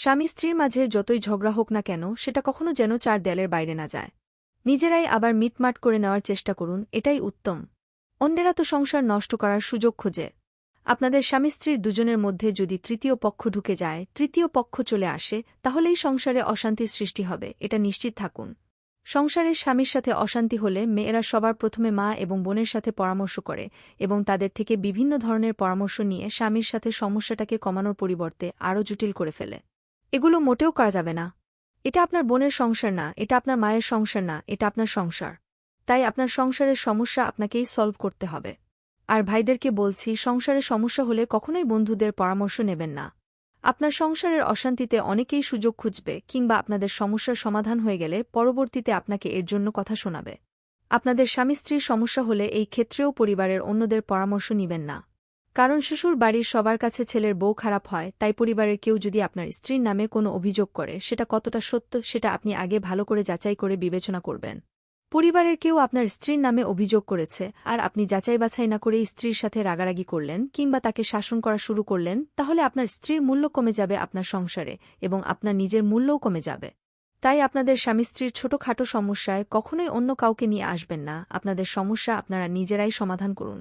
স্বামী স্ত্রীর মাঝে যতই ঝগড়া হোক না কেন, সেটা কখনো যেন চার দেয়ালের বাইরে না যায়। নিজেরাই আবার মিটমাট করে নেওয়ার চেষ্টা করুন, এটাই উত্তম। অন্যেরা তো সংসার নষ্ট করার সুযোগ খোঁজে। আপনাদের স্বামী স্ত্রীর দুজনের মধ্যে যদি তৃতীয় পক্ষ ঢুকে যায়, তৃতীয় পক্ষ চলে আসে, তাহলেই সংসারে অশান্তির সৃষ্টি হবে, এটা নিশ্চিত থাকুন। সংসারের স্বামীর সাথে অশান্তি হলে মেয়েরা সবার প্রথমে মা এবং বোনের সাথে পরামর্শ করে এবং তাদের থেকে বিভিন্ন ধরনের পরামর্শ নিয়ে স্বামীর সাথে সমস্যাটাকে কমানোর পরিবর্তে আরও জটিল করে ফেলে। এগুলো মোটেও করা যাবে না। এটা আপনার বোনের সংসার না, এটা আপনার মায়ের সংসার না, এটা আপনার সংসার। তাই আপনার সংসারের সমস্যা আপনাকেই সলভ করতে হবে। আর ভাইদেরকে বলছি সংসারে সমস্যা হলে কখনোই বন্ধুদের পরামর্শ নেবেন না। আপনার সংসারের অশান্তিতে অনেকেই সুযোগ খুঁজবে কিংবা আপনাদের সমস্যার সমাধান হয়ে গেলে পরবর্তীতে আপনাকে এর জন্য কথা শোনাবে। আপনাদের স্বামী স্ত্রীর সমস্যা হলে এই ক্ষেত্রেও পরিবারের অন্যদের পরামর্শ নিবেন না। কারণ শ্বশুর বাড়ির সবার কাছে ছেলের বউ খারাপ হয়, তাই পরিবারের কেউ যদি আপনার স্ত্রীর নামে কোনো অভিযোগ করে, সেটা কতটা সত্য সেটা আপনি আগে ভালো করে যাচাই করে বিবেচনা করবেন। পরিবারের কেউ আপনার স্ত্রীর নামে অভিযোগ করেছে, আর আপনি যাচাই বাছাই না করে স্ত্রীর সাথে রাগারাগি করলেন, কিংবা তাকে শাসন করা শুরু করলেন, তাহলে আপনার স্ত্রীর মূল্য কমে যাবে আপনার সংসারে, এবং আপনার নিজের মূল্যও কমে যাবে। তাই আপনাদের স্বামী স্ত্রীর ছোটখাটো সমস্যায় কখনোই অন্য কাউকে নিয়ে আসবেন না, আপনাদের সমস্যা আপনারা নিজেরাই সমাধান করুন।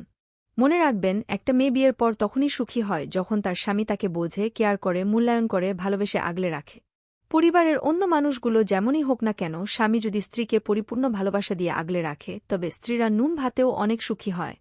মনে রাখবেন, একটা মেয়ে বিয়ের পর তখনই সুখী হয় যখন তার স্বামী তাকে বোঝে, কেয়ার করে, মূল্যায়ন করে, ভালোবেসে আগলে রাখে। পরিবারের অন্য মানুষগুলো যেমনই হোক না কেন, স্বামী যদি স্ত্রীকে পরিপূর্ণ ভালোবাসা দিয়ে আগলে রাখে, তবে স্ত্রীরা নুন ভাতেও অনেক সুখী হয়।